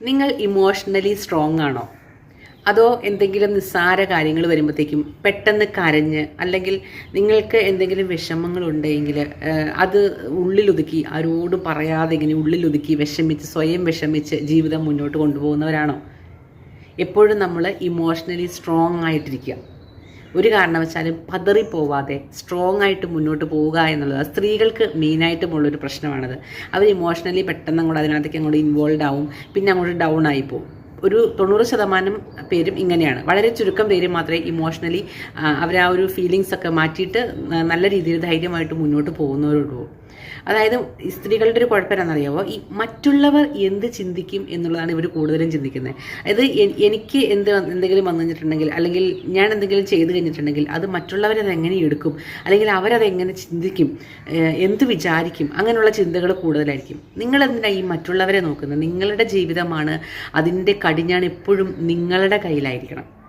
നിങ്ങൾ emotionally strong ആണോ? അതോ എന്തെങ്കിലും നിസ്സാര കാര്യങ്ങൾ വരുമ്പോഴത്തേക്കും പെട്ടെന്ന് കരഞ്ഞ് അല്ലെങ്കിൽ നിങ്ങൾക്ക് എന്തെങ്കിലും വിഷമങ്ങൾ ഉണ്ടെങ്കിൽ അത് ഉള്ളിലൊതുക്കി ആരോടും പറയാതെ ഇങ്ങനെ ഉള്ളിലൊതുക്കി വിഷമിച്ച് സ്വയം വിഷമിച്ച് ജീവിതം മുന്നോട്ട് കൊണ്ടുപോകുന്നവരാണോ? എപ്പോഴും നമ്മൾ ഇമോഷണലി സ്ട്രോങ് ആയിട്ടിരിക്കുക. ഒരു കാരണവശാലും പതറിപ്പോവാതെ സ്ട്രോങ് ആയിട്ട് മുന്നോട്ട് പോവുക എന്നുള്ളത് സ്ത്രീകൾക്ക് മെയിനായിട്ടുമുള്ളൊരു പ്രശ്നമാണത്. അവർ ഇമോഷണലി പെട്ടെന്ന് അങ്ങോട്ട് അതിനകത്തേക്ക് അങ്ങോട്ട് ഇൻവോൾവ് ആവും പിന്നെ അങ്ങോട്ട് ഡൗൺ ആയി പോകും ഒരു തൊണ്ണൂറ് ശതമാനം പേരും ഇങ്ങനെയാണ്. വളരെ ചുരുക്കം പേര് മാത്രമേ ഇമോഷണലി അവർ ആ ഒരു ഫീലിങ്സ് ഒക്കെ മാറ്റിയിട്ട് നല്ല രീതിയിൽ ധൈര്യമായിട്ട് മുന്നോട്ട് പോകുന്നവരുള്ളൂ. അതായത് സ്ത്രീകളുടെ ഒരു കുഴപ്പം എന്താണെന്നറിയാമോ ഈ മറ്റുള്ളവർ എന്ത് ചിന്തിക്കും എന്നുള്ളതാണ് ഇവർ കൂടുതലും ചിന്തിക്കുന്നത്. അതായത് എനിക്ക് എന്ത് എന്തെങ്കിലും വന്നു കഴിഞ്ഞിട്ടുണ്ടെങ്കിൽ അല്ലെങ്കിൽ ഞാൻ എന്തെങ്കിലും ചെയ്തു കഴിഞ്ഞിട്ടുണ്ടെങ്കിൽ അത് മറ്റുള്ളവരത് എങ്ങനെ എടുക്കും? അല്ലെങ്കിൽ അവരത് എങ്ങനെ ചിന്തിക്കും? എന്ത് വിചാരിക്കും? അങ്ങനെയുള്ള ചിന്തകൾ കൂടുതലായിരിക്കും. നിങ്ങൾ എന്തിനാണ് ഈ മറ്റുള്ളവരെ നോക്കുന്നത്? നിങ്ങളുടെ ജീവിതമാണ് അതിന്റെ കടിഞ്ഞാണ് എപ്പോഴും നിങ്ങളുടെ കയ്യിലായിരിക്കണം.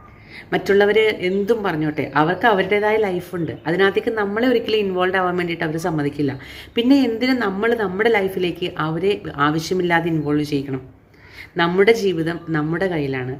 മറ്റുള്ളവർ എന്തും പറഞ്ഞോട്ടെ അവർക്ക് അവരുടേതായ ലൈഫുണ്ട് അതിനകത്തേക്ക് നമ്മളെ ഒരിക്കലും ഇൻവോൾവ് ആവാൻ വേണ്ടിയിട്ട് അവർ സമ്മതിക്കില്ല. പിന്നെ എന്തിനും നമ്മൾ നമ്മുടെ ലൈഫിലേക്ക് അവരെ ആവശ്യമില്ലാതെ ഇൻവോൾവ് ചെയ്യിക്കണം? നമ്മുടെ ജീവിതം നമ്മുടെ കയ്യിലാണ്.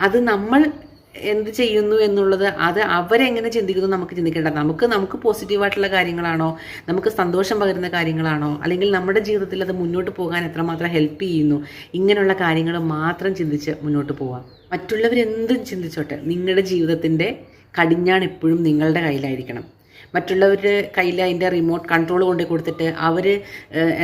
അത് നമ്മൾ എന്ത് ചെയ്യുന്നു എന്നുള്ളത് അത് അവരെങ്ങനെ ചിന്തിക്കുന്നു നമുക്ക് ചിന്തിക്കേണ്ട. നമുക്ക് നമുക്ക് പോസിറ്റീവായിട്ടുള്ള കാര്യങ്ങളാണോ? നമുക്ക് സന്തോഷം പകരുന്ന കാര്യങ്ങളാണോ? അല്ലെങ്കിൽ നമ്മുടെ ജീവിതത്തിൽ അത് മുന്നോട്ട് പോകാൻ എത്രമാത്രം ഹെൽപ്പ് ചെയ്യുന്നു? ഇങ്ങനെയുള്ള കാര്യങ്ങൾ മാത്രം ചിന്തിച്ച് മുന്നോട്ട് പോവാം. മറ്റുള്ളവരെന്തും ചിന്തിച്ചോട്ടെ. നിങ്ങളുടെ ജീവിതത്തിന്റെ കടിഞ്ഞാൺ എപ്പോഴും നിങ്ങളുടെ കയ്യിലായിരിക്കണം. മറ്റുള്ളവരുടെ കയ്യിൽ അതിന്റെ റിമോട്ട് കൺട്രോൾ കൊണ്ടു കൊടുത്തിട്ട് അവർ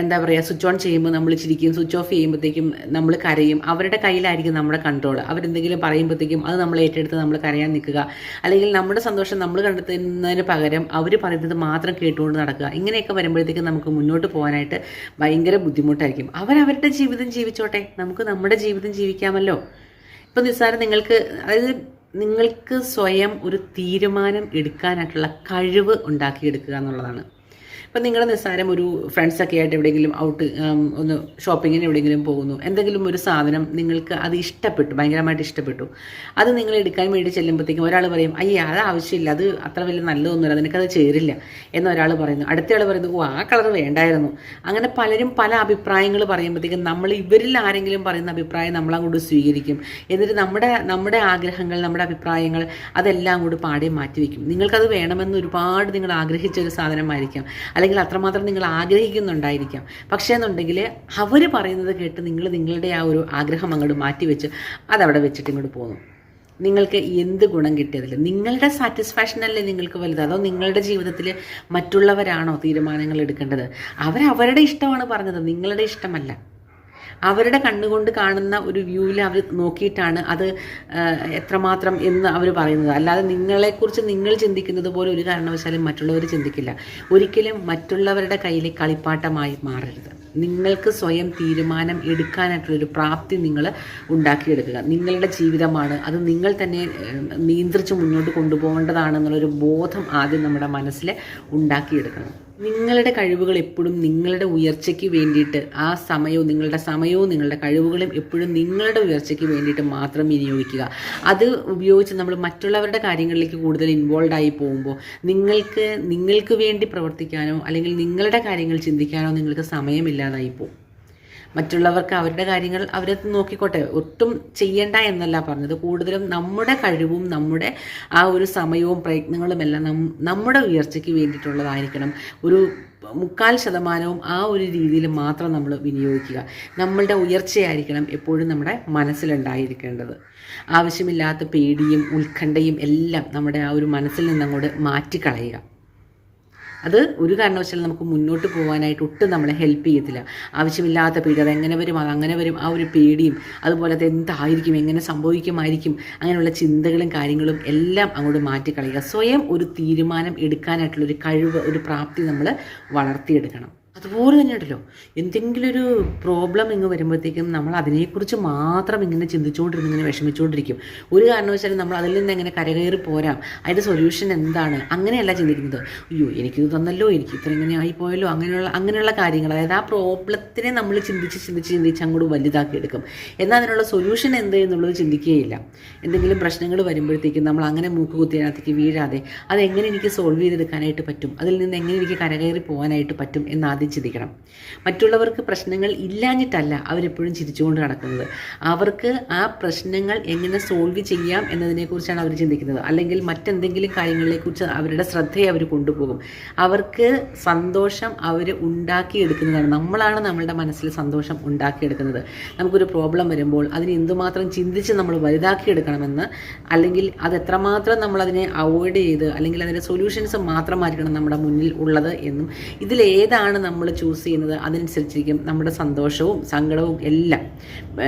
എന്താ പറയുക സ്വിച്ച് ഓൺ ചെയ്യുമ്പോൾ നമ്മൾ ചിരിക്കും സ്വിച്ച് ഓഫ് ചെയ്യുമ്പോഴത്തേക്കും നമ്മൾ കരയും. അവരുടെ കയ്യിലായിരിക്കും നമ്മുടെ കൺട്രോൾ അവരെന്തെങ്കിലും പറയുമ്പോഴത്തേക്കും അത് നമ്മൾ ഏറ്റെടുത്ത് നമ്മൾ കരയാൻ നിൽക്കുക. അല്ലെങ്കിൽ നമ്മുടെ സന്തോഷം നമ്മൾ കണ്ടെത്തുന്നതിന് പകരം അവർ പറയുന്നത് മാത്രം കേട്ടുകൊണ്ട് നടക്കുക. ഇങ്ങനെയൊക്കെ വരുമ്പോഴത്തേക്കും നമുക്ക് മുന്നോട്ട് പോകാനായിട്ട് ഭയങ്കര ബുദ്ധിമുട്ടായിരിക്കും. അവരവരുടെ ജീവിതം ജീവിച്ചോട്ടെ. നമുക്ക് നമ്മുടെ ജീവിതം ജീവിക്കാമല്ലോ. ഇപ്പം നിസ്സാരം നിങ്ങൾക്ക് അതായത് നിങ്ങൾക്ക് സ്വയം ഒരു തീരുമാനം എടുക്കാനായിട്ടുള്ള കഴിവ് ഉണ്ടാക്കിയെടുക്കുക എന്നുള്ളതാണ്. ഇപ്പം നിങ്ങൾ നിസ്സാരം ഒരു ഫ്രണ്ട്സൊക്കെ ആയിട്ട് എവിടെയെങ്കിലും ഔട്ട് ഒന്ന് ഷോപ്പിങ്ങിന് എവിടെയെങ്കിലും പോകുന്നു. എന്തെങ്കിലും ഒരു സാധനം നിങ്ങൾക്ക് അത് ഇഷ്ടപ്പെട്ടു ഭയങ്കരമായിട്ട് ഇഷ്ടപ്പെട്ടു. അത് നിങ്ങൾ എടുക്കാൻ വേണ്ടി ചെല്ലുമ്പോഴത്തേക്കും ഒരാൾ പറയും അയ്യേ അത് ആവശ്യമില്ല അത് അത്ര വലിയ നല്ലതൊന്നുമില്ല നിനക്കത് ചേരില്ല. എന്ന് ഒരാൾ പറയുന്നു. അടുത്തയാൾ പറയുന്നു ഓ ആ കളർ വേണ്ടായിരുന്നു. അങ്ങനെ പലരും പല അഭിപ്രായങ്ങൾ പറയുമ്പോഴത്തേക്കും നമ്മൾ ഇവരിൽ ആരെങ്കിലും പറയുന്ന അഭിപ്രായം നമ്മൾ അങ്ങോട്ട് സ്വീകരിക്കും. എന്നിട്ട് നമ്മുടെ നമ്മുടെ ആഗ്രഹങ്ങൾ നമ്മുടെ അഭിപ്രായങ്ങൾ അതെല്ലാം അങ്ങോട്ട് പാടെ മാറ്റിവെക്കും. നിങ്ങൾക്കത് വേണമെന്ന് ഒരുപാട് നിങ്ങൾ ആഗ്രഹിച്ച ഒരു സാധനമായിരിക്കാം. അല്ലെങ്കിൽ അത്രമാത്രം നിങ്ങൾ ആഗ്രഹിക്കുന്നുണ്ടായിരിക്കാം. പക്ഷേ എന്നുണ്ടെങ്കിൽ അവർ പറയുന്നത് കേട്ട് നിങ്ങൾ നിങ്ങളുടെ ആ ഒരു ആഗ്രഹം അങ്ങോട്ട് മാറ്റിവെച്ച് അതവിടെ വെച്ചിട്ട് ഇങ്ങോട്ട് പോകുന്നു നിങ്ങൾക്ക് എന്ത് ഗുണം കിട്ടിയതിൽ? നിങ്ങളുടെ സാറ്റിസ്ഫാക്ഷൻ അല്ലേ നിങ്ങൾക്ക് വലുത്? അതോ നിങ്ങളുടെ ജീവിതത്തിൽ മറ്റുള്ളവരാണോ തീരുമാനങ്ങൾ എടുക്കേണ്ടത്? അവരവരുടെ ഇഷ്ടമാണ് പറഞ്ഞത്. നിങ്ങളുടെ ഇഷ്ടമല്ല. അവരുടെ കണ്ണുകൊണ്ട് കാണുന്ന ഒരു വ്യൂവിൽ അവർ നോക്കിയിട്ടാണ് അത് എത്രമാത്രം എന്ന് അവർ പറയുന്നത്. അല്ലാതെ നിങ്ങളെക്കുറിച്ച് നിങ്ങൾ ചിന്തിക്കുന്നത് പോലെ ഒരു കാരണവശാലും മറ്റുള്ളവർ ചിന്തിക്കില്ല. ഒരിക്കലും മറ്റുള്ളവരുടെ കയ്യിലെ കളിപ്പാട്ടമായി മാറരുത്. നിങ്ങൾക്ക് സ്വയം തീരുമാനം എടുക്കാനായിട്ടുള്ളൊരു പ്രാപ്തി നിങ്ങൾ ഉണ്ടാക്കിയെടുക്കുക. നിങ്ങളുടെ ജീവിതമാണ്. അത് നിങ്ങൾ തന്നെ നിയന്ത്രിച്ച് മുന്നോട്ട് കൊണ്ടുപോകേണ്ടതാണെന്നുള്ളൊരു ബോധം ആദ്യം നമ്മുടെ മനസ്സിൽ ഉണ്ടാക്കിയെടുക്കണം. നിങ്ങളുടെ കഴിവുകൾ എപ്പോഴും നിങ്ങളുടെ ഉയർച്ചയ്ക്ക് വേണ്ടിയിട്ട് ആ സമയവും നിങ്ങളുടെ സമയവും നിങ്ങളുടെ കഴിവുകളും എപ്പോഴും നിങ്ങളുടെ ഉയർച്ചയ്ക്ക് വേണ്ടിയിട്ട് മാത്രം വിനിയോഗിക്കുക. അത് ഉപയോഗിച്ച് നമ്മൾ മറ്റുള്ളവരുടെ കാര്യങ്ങളിലേക്ക് കൂടുതൽ ഇൻവോൾവ് ആയി പോകുമ്പോൾ നിങ്ങൾക്ക് നിങ്ങൾക്ക് വേണ്ടി പ്രവർത്തിക്കാനോ അല്ലെങ്കിൽ നിങ്ങളുടെ കാര്യങ്ങൾ ചിന്തിക്കാനോ നിങ്ങൾക്ക് സമയമില്ലാതായി പോകും. മറ്റുള്ളവർക്ക് അവരുടെ കാര്യങ്ങൾ അവരെ നോക്കിക്കോട്ടെ. ഒട്ടും ചെയ്യേണ്ട എന്നല്ല പറഞ്ഞത്. കൂടുതലും നമ്മുടെ കഴിവും നമ്മുടെ ആ ഒരു സമയവും പ്രയത്നങ്ങളും എല്ലാം നമ്മുടെ ഉയർച്ചയ്ക്ക് വേണ്ടിയിട്ടുള്ളതായിരിക്കണം. ഒരു മുക്കാൽ ശതമാനവും ആ ഒരു രീതിയിൽ മാത്രം നമ്മൾ വിനിയോഗിക്കുക. നമ്മളുടെ ഉയർച്ചയായിരിക്കണം എപ്പോഴും നമ്മുടെ മനസ്സിലുണ്ടായിരിക്കേണ്ടത്. ആവശ്യമില്ലാത്ത പേടിയും ഉത്കണ്ഠയും എല്ലാം നമ്മുടെ ആ ഒരു മനസ്സിൽ നിന്നങ്ങോട്ട് മാറ്റിക്കളയുക. അത് ഒരു കാരണവശാലും നമുക്ക് മുന്നോട്ട് പോകാനായിട്ട് ഒട്ടും നമ്മളെ ഹെൽപ്പ് ചെയ്യത്തില്ല. ആവശ്യമില്ലാത്ത പേടി അത് എങ്ങനെ വരും അത് അങ്ങനെ വരും ആ ഒരു പേടിയും അതുപോലെ അത് എന്തായിരിക്കും എങ്ങനെ സംഭവിക്കുമായിരിക്കും അങ്ങനെയുള്ള ചിന്തകളും കാര്യങ്ങളും എല്ലാം അങ്ങോട്ട് മാറ്റിക്കളയുക. സ്വയം ഒരു തീരുമാനം എടുക്കാനായിട്ടുള്ളൊരു കഴിവ് ഒരു പ്രാപ്തി നമ്മൾ വളർത്തിയെടുക്കണം. അതുപോലെ തന്നെ ഉണ്ടല്ലോ. എന്തെങ്കിലും ഒരു പ്രോബ്ലം ഇങ്ങ് വരുമ്പോഴത്തേക്കും നമ്മൾ അതിനെക്കുറിച്ച് മാത്രം ഇങ്ങനെ ചിന്തിച്ചുകൊണ്ടിരുന്ന് ഇങ്ങനെ വിഷമിച്ചുകൊണ്ടിരിക്കും. ഒരു കാരണവശാലും നമ്മൾ അതിൽ നിന്ന് എങ്ങനെ കരകയറി പോരാം. അതിന്റെ സൊല്യൂഷൻ എന്താണ്? അങ്ങനെയല്ല ചിന്തിക്കുന്നത്. അയ്യോ എനിക്കിത് തന്നല്ലോ എനിക്ക് ഇത്ര ഇങ്ങനെ ആയിപ്പോയല്ലോ അങ്ങനെയുള്ള അങ്ങനെയുള്ള കാര്യങ്ങൾ. അതായത് ആ പ്രോബ്ലത്തിനെ നമ്മൾ ചിന്തിച്ച് ചിന്തിച്ച് ചിന്തിച്ച് അങ്ങോട്ട് വലുതാക്കി എടുക്കും എന്നാൽ അതിനുള്ള സൊല്യൂഷൻ എന്ത് എന്നുള്ളത് ചിന്തിക്കുകയില്ല. എന്തെങ്കിലും പ്രശ്നങ്ങൾ വരുമ്പോഴത്തേക്കും നമ്മൾ അങ്ങനെ മൂക്ക് കുത്തിയതിനകത്തേക്ക് വീഴാതെ അതെങ്ങനെ എനിക്ക് സോൾവ് ചെയ്തെടുക്കാനായിട്ട് പറ്റും? അതിൽ നിന്ന് എങ്ങനെ എനിക്ക് കരകയറി പോകാനായിട്ട് പറ്റും? എന്ന് ആദ്യം ചിന്തിക്കണം. മറ്റുള്ളവർക്ക് പ്രശ്നങ്ങൾ ഇല്ലാഞ്ഞിട്ടല്ല അവരെപ്പോഴും ചിരിച്ചുകൊണ്ട് നടക്കുന്നത്. അവർക്ക് ആ പ്രശ്നങ്ങൾ എങ്ങനെ സോൾവ് ചെയ്യാം എന്നതിനെക്കുറിച്ചാണ് അവർ ചിന്തിക്കുന്നത്. അല്ലെങ്കിൽ മറ്റെന്തെങ്കിലും കാര്യങ്ങളെക്കുറിച്ച് അവരുടെ ശ്രദ്ധയെ അവർ കൊണ്ടുപോകും. അവർക്ക് സന്തോഷം അവർ ഉണ്ടാക്കിയെടുക്കുന്നതാണ്. നമ്മളാണ് നമ്മളുടെ മനസ്സിൽ സന്തോഷം ഉണ്ടാക്കിയെടുക്കുന്നത്. നമുക്കൊരു പ്രോബ്ലം വരുമ്പോൾ അതിനെ എന്തുമാത്രം ചിന്തിച്ച് നമ്മൾ വലുതാക്കിയെടുക്കണമെന്ന് അല്ലെങ്കിൽ അത് എത്രമാത്രം നമ്മളതിനെ അവോയ്ഡ് ചെയ്ത് അല്ലെങ്കിൽ അതിന്റെ സൊല്യൂഷൻസ് മാത്രമായിരിക്കണം നമ്മുടെ മുന്നിൽ ഉള്ളത് എന്നും ഇതിലേതാണ് നമ്മൾ ചൂസ് ചെയ്യുന്നത് അതനുസരിച്ചിരിക്കും. നമ്മുടെ സന്തോഷവും സങ്കടവും എല്ലാം.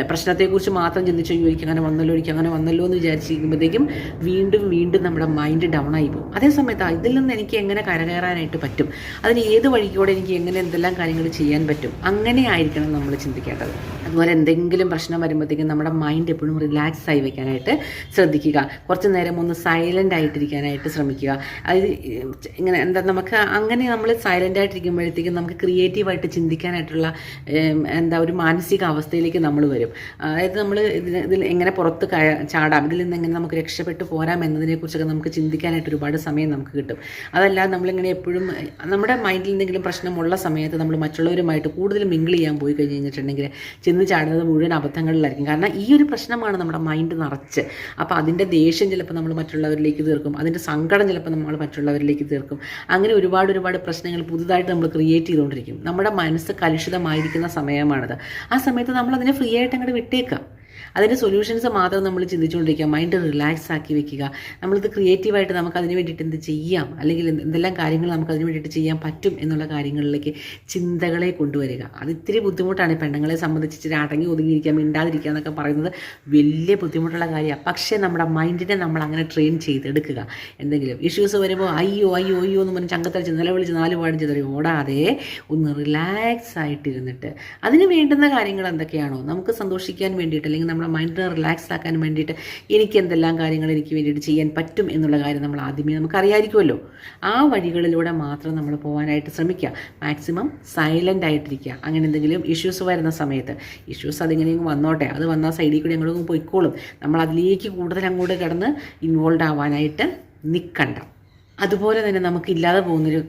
പ്രശ്നത്തെക്കുറിച്ച് മാത്രം ചിന്തിച്ചു "അയ്യോ, എനിക്ക് അങ്ങനെ വന്നല്ലോ എനിക്ക് അങ്ങനെ വന്നല്ലോ എന്ന് വിചാരിച്ചിരിക്കുമ്പോഴത്തേക്കും വീണ്ടും വീണ്ടും നമ്മുടെ മൈൻഡ് ഡൗൺ ആയി പോകും. അതേ സമയത്ത് ഇതിൽ നിന്ന് എനിക്ക് എങ്ങനെ കരകയറാനായിട്ട് പറ്റും? അതിന് ഏത് വഴിക്കൂടെ എനിക്ക് എങ്ങനെ എന്തെല്ലാം കാര്യങ്ങൾ ചെയ്യാൻ പറ്റും? അങ്ങനെ ആയിരിക്കണം നമ്മൾ ചിന്തിക്കേണ്ടത്. അതുപോലെ എന്തെങ്കിലും പ്രശ്നം വരുമ്പോഴത്തേക്കും നമ്മുടെ മൈൻഡ് എപ്പോഴും റിലാക്സ് ആയി വെക്കാനായിട്ട് ശ്രദ്ധിക്കുക. കുറച്ച് നേരം ഒന്ന് സൈലന്റ് ആയിട്ടിരിക്കാനായിട്ട് ശ്രമിക്കുക. അത് ഇങ്ങനെ എന്താ നമുക്ക് അങ്ങനെ നമ്മൾ സൈലന്റ് ആയിട്ടിരിക്കുമ്പോഴത്തേക്കും നമുക്ക് ക്രിയേറ്റീവായിട്ട് ചിന്തിക്കാനായിട്ടുള്ള എന്താ ഒരു മാനസിക അവസ്ഥയിലേക്ക് നമ്മൾ വരും. അതായത് നമ്മൾ ഇതിന് ഇതിൽ എങ്ങനെ പുറത്ത് ചാടാം ഇതിൽ നിന്ന് എങ്ങനെ നമുക്ക് രക്ഷപ്പെട്ടു പോരാം എന്നതിനെക്കുറിച്ചൊക്കെ നമുക്ക് ചിന്തിക്കാനായിട്ട് ഒരുപാട് സമയം നമുക്ക് കിട്ടും. അതല്ലാതെ നമ്മളിങ്ങനെ എപ്പോഴും നമ്മുടെ മൈൻഡിൽ എന്തെങ്കിലും പ്രശ്നമുള്ള സമയത്ത് നമ്മൾ മറ്റുള്ളവരുമായിട്ട് കൂടുതൽ മിങ്കിൾ ചെയ്യാൻ പോയി കഴിഞ്ഞ് കഴിഞ്ഞിട്ടുണ്ടെങ്കിൽ ചെന്ന് ചാടുന്നത് മുഴുവൻ അബദ്ധങ്ങളിലായിരിക്കും. കാരണം ഈ ഒരു പ്രശ്നമാണ് നമ്മുടെ മൈൻഡ് നിറച്ച്. അപ്പോൾ അതിന്റെ ദേഷ്യം ചിലപ്പോൾ നമ്മൾ മറ്റുള്ളവരിലേക്ക് തീർക്കും. അതിന്റെ സങ്കടം ചിലപ്പോൾ നമ്മൾ മറ്റുള്ളവരിലേക്ക് തീർക്കും. അങ്ങനെ ഒരുപാട് ഒരുപാട് പ്രശ്നങ്ങൾ പുതുതായിട്ട് നമ്മൾ ക്രിയേറ്റ് ചെയ്തുകൊണ്ടിരിക്കും. നമ്മുടെ മനസ്സ് കലുഷിതമായിരിക്കുന്ന സമയമാണത്. ആ സമയത്ത് നമ്മൾ അതിനെ ഫ്രീ ആയിട്ട് അങ്ങോട്ട് വിട്ടേക്കാം. അതിന്റെ സൊല്യൂഷൻസ് മാത്രം നമ്മൾ ചിന്തിച്ചുകൊണ്ടിരിക്കുക. മൈൻഡ് റിലാക്സ് ആക്കി വെക്കുക. നമ്മളിത് ക്രിയേറ്റീവായിട്ട് നമുക്ക് അതിന് വേണ്ടിയിട്ട് എന്ത് ചെയ്യാം? അല്ലെങ്കിൽ എന്തെല്ലാം കാര്യങ്ങൾ നമുക്ക് അതിന് വേണ്ടിയിട്ട് ചെയ്യാൻ പറ്റും എന്നുള്ള കാര്യങ്ങളിലേക്ക് ചിന്തകളെ കൊണ്ടുവരിക. അത് ഇത്തിരി ബുദ്ധിമുട്ടാണ് പെണ്ണുങ്ങളെ സംബന്ധിച്ച് ഇച്ചിരി അടങ്ങി ഒതുങ്ങിയിരിക്കുക മിണ്ടാതിരിക്കുക എന്നൊക്കെ പറയുന്നത് വലിയ ബുദ്ധിമുട്ടുള്ള കാര്യമാണ്. പക്ഷേ നമ്മുടെ മൈൻഡിനെ നമ്മൾ അങ്ങനെ ട്രെയിൻ ചെയ്തെടുക്കുക. എന്തെങ്കിലും ഇഷ്യൂസ് വരുമ്പോൾ അയ്യോ അയ്യോ അയ്യോ എന്ന് പറഞ്ഞ് ചങ്കത്തടിച്ച് നിലവിളിച്ച് നാല് പാടും ചെയ്തറി ഓടാതെ ഒന്ന് റിലാക്സ് ആയിട്ടിരുന്നിട്ട് അതിന് വേണ്ടുന്ന കാര്യങ്ങൾ എന്തൊക്കെയാണോ നമുക്ക് സന്തോഷിക്കാൻ വേണ്ടിയിട്ട് അല്ലെങ്കിൽ നമ്മുടെ മൈൻഡിനെ റിലാക്സ് ആക്കാൻ വേണ്ടിയിട്ട് എനിക്ക് എന്തെല്ലാം കാര്യങ്ങൾ എനിക്ക് വേണ്ടിയിട്ട് ചെയ്യാൻ പറ്റും എന്നുള്ള കാര്യം നമ്മൾ ആദ്യമേ നമുക്കറിയാമായിരിക്കുമല്ലോ ആ വഴികളിലൂടെ മാത്രം നമ്മൾ പോകാനായിട്ട് ശ്രമിക്കുക. മാക്സിമം സൈലന്റ് ആയിട്ടിരിക്കുക. അങ്ങനെ എന്തെങ്കിലും ഇഷ്യൂസ് വരുന്ന സമയത്ത് ഇഷ്യൂസ് അതിങ്ങനെയും വന്നോട്ടെ. അത് വന്ന സൈഡിൽ കൂടി അങ്ങോട്ട് പോയിക്കോളും. നമ്മൾ അതിലേക്ക് കൂടുതൽ അങ്ങോട്ട് കിടന്ന് ഇൻവോൾവ് ആവാനായിട്ട് നിൽക്കണ്ട. അതുപോലെ തന്നെ നമുക്കില്ലാതെ പോകുന്നൊരു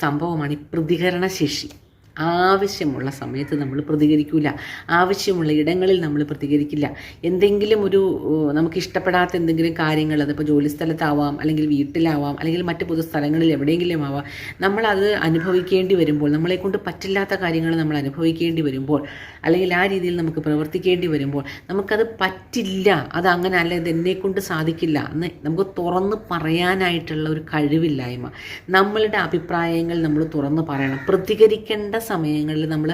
സംഭവമാണ് ഈ പ്രതികരണശേഷി. ആവശ്യമുള്ള സമയത്ത് നമ്മൾ പ്രതികരിക്കില്ല ആവശ്യമുള്ള ഇടങ്ങളിൽ നമ്മൾ പ്രതികരിക്കില്ല. എന്തെങ്കിലും ഒരു നമുക്ക് ഇഷ്ടപ്പെടാത്ത എന്തെങ്കിലും കാര്യങ്ങൾ അതിപ്പോൾ ജോലിസ്ഥലത്താവാം അല്ലെങ്കിൽ വീട്ടിലാവാം അല്ലെങ്കിൽ മറ്റ് പൊതുസ്ഥലങ്ങളിൽ എവിടെയെങ്കിലും ആവാം നമ്മളത് അനുഭവിക്കേണ്ടി വരുമ്പോൾ നമ്മളെ കൊണ്ട് പറ്റില്ലാത്ത കാര്യങ്ങൾ നമ്മൾ അനുഭവിക്കേണ്ടി വരുമ്പോൾ അല്ലെങ്കിൽ ആ രീതിയിൽ നമുക്ക് പ്രവർത്തിക്കേണ്ടി വരുമ്പോൾ നമുക്കത് പറ്റില്ല. അത് അങ്ങനെ അല്ല ഇത് എന്നെ കൊണ്ട് സാധിക്കില്ല എന്ന് നമുക്ക് തുറന്ന് പറയാനായിട്ടുള്ള ഒരു കഴിവില്ലായ്മ. നമ്മളുടെ അഭിപ്രായങ്ങൾ നമ്മൾ തുറന്ന് പറയണം. പ്രതികരിക്കേണ്ട സമയങ്ങളിൽ നമ്മൾ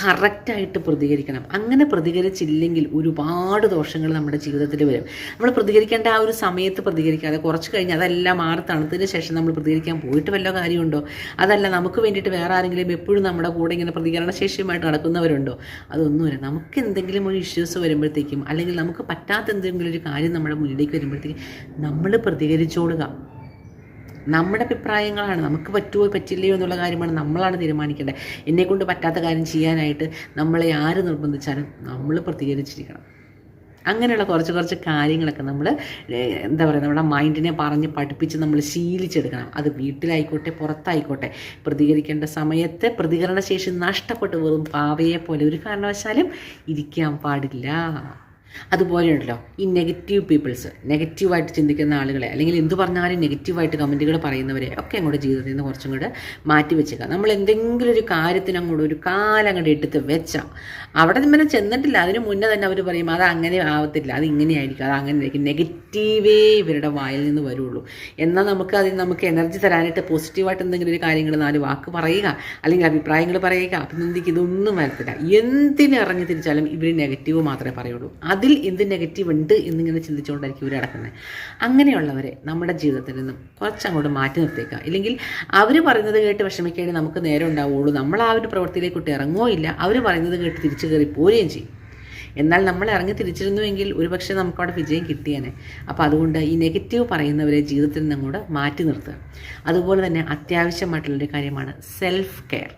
കറക്റ്റായിട്ട് പ്രതികരിക്കണം. അങ്ങനെ പ്രതികരിച്ചില്ലെങ്കിൽ ഒരുപാട് ദോഷങ്ങൾ നമ്മുടെ ജീവിതത്തിൽ വരും. നമ്മൾ പ്രതികരിക്കേണ്ട ആ ഒരു സമയത്ത് പ്രതികരിക്കാതെ കുറച്ച് കഴിഞ്ഞ് അതെല്ലാം മാറി തണുത്തതിന് ശേഷം നമ്മൾ പ്രതികരിക്കാൻ പോയിട്ട് വല്ല കാര്യമുണ്ടോ? അതല്ല നമുക്ക് വേണ്ടിയിട്ട് വേറെ ആരെങ്കിലും എപ്പോഴും നമ്മുടെ കൂടെ ഇങ്ങനെ പ്രതികരണശേഷിയുമായിട്ട് നടക്കുന്നവരുണ്ടോ? അതൊന്നുമില്ല നമുക്ക് എന്തെങ്കിലും ഒരു ഇഷ്യൂസ് വരുമ്പോഴത്തേക്കും അല്ലെങ്കിൽ നമുക്ക് പറ്റാത്ത എന്തെങ്കിലും ഒരു കാര്യം നമ്മുടെ മുന്നിലേക്ക് വരുമ്പോഴത്തേക്കും നമ്മൾ പ്രതികരിച്ചോടുക നമ്മുടെ അഭിപ്രായങ്ങളാണ്. നമുക്ക് പറ്റുമോ പറ്റില്ലയോ എന്നുള്ള കാര്യമാണ് നമ്മളാണ് തീരുമാനിക്കേണ്ടത്. എന്നെക്കൊണ്ട് പറ്റാത്ത കാര്യം ചെയ്യാനായിട്ട് നമ്മളെ ആര് നിർബന്ധിച്ചാലും നമ്മൾ പ്രതികരിച്ചിരിക്കണം. അങ്ങനെയുള്ള കുറച്ച് കുറച്ച് കാര്യങ്ങളൊക്കെ നമ്മൾ എന്താ പറയുക നമ്മുടെ മൈൻഡിനെ പറഞ്ഞ് പഠിപ്പിച്ച് നമ്മൾ ശീലിച്ചെടുക്കണം. അത് വീട്ടിലായിക്കോട്ടെ പുറത്തായിക്കോട്ടെ. പ്രതികരിക്കേണ്ട സമയത്ത് പ്രതികരണശേഷി നഷ്ടപ്പെട്ട് വെറും പാവയെ പോലെ ഒരു കാരണവശാലും ഇരിക്കാൻ പാടില്ല. അതുപോലെ ഉണ്ടല്ലോ ഈ നെഗറ്റീവ് പീപ്പിൾസ് നെഗറ്റീവായിട്ട് ചിന്തിക്കുന്ന ആളുകളെ അല്ലെങ്കിൽ എന്ത് പറഞ്ഞാലും നെഗറ്റീവായിട്ട് കമന്റുകൾ പറയുന്നവരെ ഒക്കെ അങ്ങോട്ട് ജീവിതത്തിൽ നിന്ന് കുറച്ചും കൂടെ മാറ്റി വെച്ചേക്കാം. നമ്മൾ എന്തെങ്കിലും ഒരു കാര്യത്തിന് അങ്ങോട്ട് ഒരു കാലം അങ്ങോട്ട് എടുത്ത് വെച്ചാൽ അവിടെ പിന്നെ ചെന്നിട്ടില്ല. അതിന് മുന്നേ തന്നെ അവർ പറയും അത് അങ്ങനെ ആവത്തില്ല അത് ഇങ്ങനെയായിരിക്കും അത് അങ്ങനെ ആയിരിക്കും. നെഗറ്റീവേ ഇവരുടെ വായിൽ നിന്ന് വരുള്ളൂ. എന്നാൽ നമുക്ക് അതിന് നമുക്ക് എനർജി തരാനായിട്ട് പോസിറ്റീവായിട്ട് എന്തെങ്കിലും ഒരു കാര്യങ്ങൾ നാല് വാക്ക് പറയുക അല്ലെങ്കിൽ അഭിപ്രായങ്ങൾ പറയുക അഭിനന്ദിക്കുക ഇതൊന്നും വരത്തില്ല. എന്തിനിറങ്ങി തിരിച്ചാലും ഇവർ നെഗറ്റീവ് മാത്രമേ പറയുള്ളൂ. അതിൽ എന്ത് നെഗറ്റീവ് ഉണ്ട് എന്നിങ്ങനെ ചിന്തിച്ചുകൊണ്ടായിരിക്കും ഇവർ നടക്കുന്നത് അങ്ങനെയുള്ളവരെ നമ്മുടെ ജീവിതത്തിൽ നിന്നും കുറച്ചങ്ങോട്ട് മാറ്റി നിർത്തിയേക്കാം. ഇല്ലെങ്കിൽ അവർ പറയുന്നത് കേട്ട് വിഷമിക്കേണ്ടി നമുക്ക് നേരം ഉണ്ടാവുകയുള്ളൂ നമ്മൾ ആ ഒരു പ്രവൃത്തിയിലേക്കൊട്ട് ഇറങ്ങുകയോ ഇല്ല. അവർ പറയുന്നത് കേട്ട് തിരിച്ചു കയറി പോരുകയും ചെയ്യും. എന്നാൽ നമ്മൾ ഇറങ്ങി തിരിച്ചിരുന്നുവെങ്കിൽ ഒരുപക്ഷെ നമുക്കവിടെ വിജയം കിട്ടിയേനെ. അപ്പോൾ അതുകൊണ്ട് ഈ നെഗറ്റീവ് പറയുന്നവരെ ജീവിതത്തിൽ നിന്നും കൂടെ മാറ്റി നിർത്തുക. അതുപോലെ തന്നെ അത്യാവശ്യമായിട്ടുള്ളൊരു കാര്യമാണ് സെൽഫ് കെയർ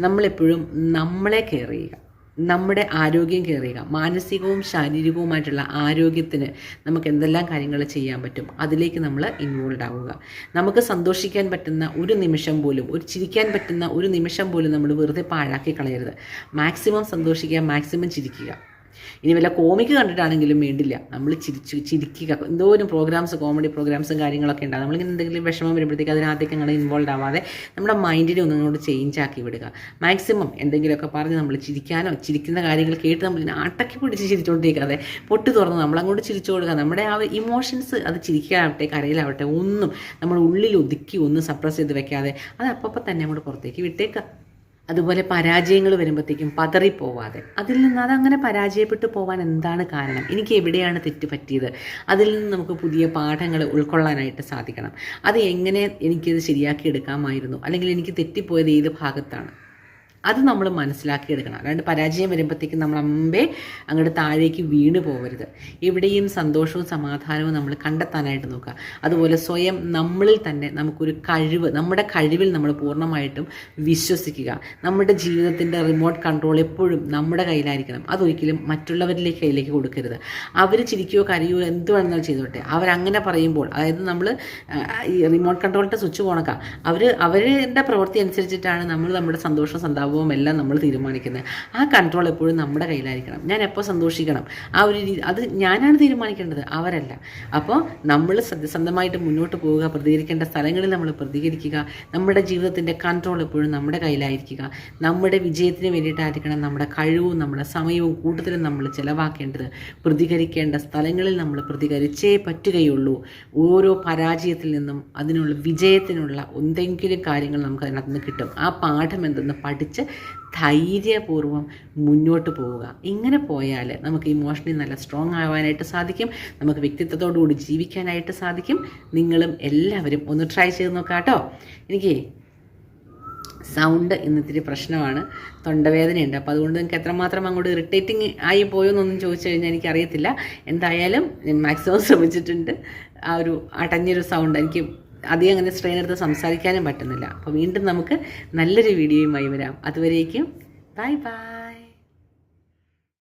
നമ്മളെപ്പോഴും നമ്മളെ കെയർ ചെയ്യുക. നമ്മുടെ ആരോഗ്യം കയറിയുക മാനസികവും ശാരീരികവുമായിട്ടുള്ള ആരോഗ്യത്തിന് നമുക്ക് എന്തെല്ലാം കാര്യങ്ങൾ ചെയ്യാൻ പറ്റും അതിലേക്ക് നമ്മൾ ഇൻവോൾവ് ആവുക. നമുക്ക് സന്തോഷിക്കാൻ പറ്റുന്ന ഒരു നിമിഷം പോലും ഒരു ചിരിക്കാൻ പറ്റുന്ന ഒരു നിമിഷം പോലും നമ്മൾ വെറുതെ പാഴാക്കി കളയരുത്. മാക്സിമം സന്തോഷിക്കുക മാക്സിമം ചിരിക്കുക. ഇനി വല്ല കോമിക്ക് കണ്ടിട്ടാണെങ്കിലും വേണ്ടില്ല. നമ്മൾ ചിരിച്ചു ചിരിക്കുക. എന്തോരം പ്രോഗ്രാംസ് കോമഡി പ്രോഗ്രാംസും കാര്യങ്ങളൊക്കെ ഉണ്ടാകും നമ്മളിങ്ങനെ എന്തെങ്കിലും വിഷമം വരുമ്പോഴത്തേക്ക് അതിനകത്തേക്ക് അങ്ങനെ ഇൻവോൾവ് ആവാതെ നമ്മുടെ മൈൻഡിനെ ഒന്നും അങ്ങോട്ട് ചേഞ്ച് ആക്കി വിടുക. മാക്സിമം എന്തെങ്കിലുമൊക്കെ പറഞ്ഞ് നമ്മൾ ചിരിക്കാനോ ചിരിക്കുന്ന കാര്യങ്ങൾ കേട്ട് നമ്മൾ ഇങ്ങനെ അടക്കി പിടിച്ച് ചിരിച്ചുകൊണ്ടിരിക്കാതെ പൊട്ടി തുറന്ന് നമ്മളങ്ങോട്ട് ചിരിച്ചു കൊടുക്കുക. നമ്മുടെ ആ ഇമോഷൻസ് അത് ചിരിക്കാനാവട്ടെ കരയിലാവട്ടെ ഒന്നും നമ്മൾ ഉള്ളിൽ ഒതുക്കി ഒന്നും സപ്രസ് ചെയ്ത് വെക്കാതെ അത് അപ്പം തന്നെ അങ്ങോട്ട് പുറത്തേക്ക് വിട്ടേക്കുക. അതുപോലെ പരാജയങ്ങൾ വരുമ്പോഴത്തേക്കും പതറിപ്പോവാതെ അതിൽ നിന്ന് അതങ്ങനെ പരാജയപ്പെട്ടു പോകാൻ എന്താണ് കാരണം? എനിക്ക് എവിടെയാണ് തെറ്റ് പറ്റിയത്? അതിൽ നിന്ന് നമുക്ക് പുതിയ പാഠങ്ങൾ ഉൾക്കൊള്ളാനായിട്ട് സാധിക്കണം. അത് എങ്ങനെ എനിക്കത് ശരിയാക്കി എടുക്കാമായിരുന്നു? അല്ലെങ്കിൽ എനിക്ക് തെറ്റിപ്പോയത് ഏത് ഭാഗത്താണ്? അത് നമ്മൾ മനസ്സിലാക്കിയെടുക്കണം. അല്ലാണ്ട് പരാജയം വരുമ്പോഴത്തേക്കും നമ്മൾ അമ്പേ അങ്ങോട്ട് താഴേക്ക് വീണ് പോകരുത് എവിടെയും സന്തോഷവും സമാധാനവും നമ്മൾ കണ്ടെത്താനായിട്ട് നോക്കുക. അതുപോലെ സ്വയം നമ്മളിൽ തന്നെ നമുക്കൊരു കഴിവ് നമ്മുടെ കഴിവിൽ നമ്മൾ പൂർണമായിട്ടും വിശ്വസിക്കുക. നമ്മുടെ ജീവിതത്തിന്റെ റിമോട്ട് കൺട്രോൾ എപ്പോഴും നമ്മുടെ കയ്യിലായിരിക്കണം. അതൊരിക്കലും മറ്റുള്ളവരിലേക്ക് കയ്യിലേക്ക് കൊടുക്കരുത്. അവർ ചിരിക്കുകയോ കരയോ എന്ത് വേണമെന്നാലും ചെയ്തോട്ടെ. അവരങ്ങനെ പറയുമ്പോൾ അതായത് നമ്മൾ ഈ റിമോട്ട് കൺട്രോളിന്റെ സ്വിച്ച് പോണക്കാം അവർ അവരുടെ പ്രവൃത്തി അനുസരിച്ചിട്ടാണ് നമ്മൾ നമ്മുടെ സന്തോഷം സന്താപവും എല്ലാം നമ്മൾ തീരുമാനിക്കുന്നത്. ആ കൺട്രോൾ എപ്പോഴും നമ്മുടെ കയ്യിലായിരിക്കണം. ഞാൻ എപ്പോൾ സന്തോഷിക്കണം? ആ ഒരു രീതി അത് ഞാനാണ് തീരുമാനിക്കേണ്ടത് അവരല്ല. അപ്പോൾ നമ്മൾ സത്യസന്ധമായിട്ട് മുന്നോട്ട് പോവുക പ്രതികരിക്കേണ്ട സ്ഥലങ്ങളിൽ നമ്മൾ പ്രതികരിക്കുക നമ്മുടെ ജീവിതത്തിന്റെ കൺട്രോൾ എപ്പോഴും നമ്മുടെ കയ്യിലായിരിക്കുക. നമ്മുടെ വിജയത്തിന് വേണ്ടിയിട്ടായിരിക്കണം നമ്മുടെ കഴിവും നമ്മുടെ സമയവും കൂടുതലും നമ്മൾ ചിലവാക്കേണ്ടത്. പ്രതികരിക്കേണ്ട സ്ഥലങ്ങളിൽ നമ്മൾ പ്രതികരിച്ചേ പറ്റുകയുള്ളൂ. ഓരോ പരാജയത്തിൽ നിന്നും അതിനുള്ള വിജയത്തിനുള്ള എന്തെങ്കിലും കാര്യങ്ങൾ നമുക്ക് അതിനകത്ത് നിന്ന് കിട്ടും. ആ പാഠം എന്തെന്ന് പഠിച്ച് ധൈര്യപൂർവം മുന്നോട്ട് പോവുക. ഇങ്ങനെ പോയാൽ നമുക്ക് ഇമോഷണലി നല്ല സ്ട്രോങ് ആവാനായിട്ട് സാധിക്കും. നമുക്ക് വ്യക്തിത്വത്തോടുകൂടി ജീവിക്കാനായിട്ട് സാധിക്കും. നിങ്ങളും എല്ലാവരും ഒന്ന് ട്രൈ ചെയ്ത് നോക്കാം കേട്ടോ എനിക്ക് സൗണ്ട് ഇന്നിത്തിരി പ്രശ്നമാണ്. തൊണ്ടവേദനയുണ്ട്. അപ്പോൾ അതുകൊണ്ട് നിങ്ങൾക്ക് എത്രമാത്രം അങ്ങോട്ട് ഇറിറ്റേറ്റിംഗ് ആയി പോയോ എന്നൊന്നും ചോദിച്ചു കഴിഞ്ഞാൽ എനിക്കറിയത്തില്ല. എന്തായാലും ഞാൻ മാക്സിമം ശ്രമിച്ചിട്ടുണ്ട്. ആ ഒരു അടഞ്ഞൊരു സൗണ്ട് എനിക്ക് അധികം അങ്ങനെ സ്ട്രെയിൻ എടുത്ത് സംസാരിക്കാനും പറ്റുന്നില്ല. അപ്പോൾ വീണ്ടും നമുക്ക് നല്ലൊരു വീഡിയോയുമായി വരാം. അതുവരേക്കും ബൈ ബൈ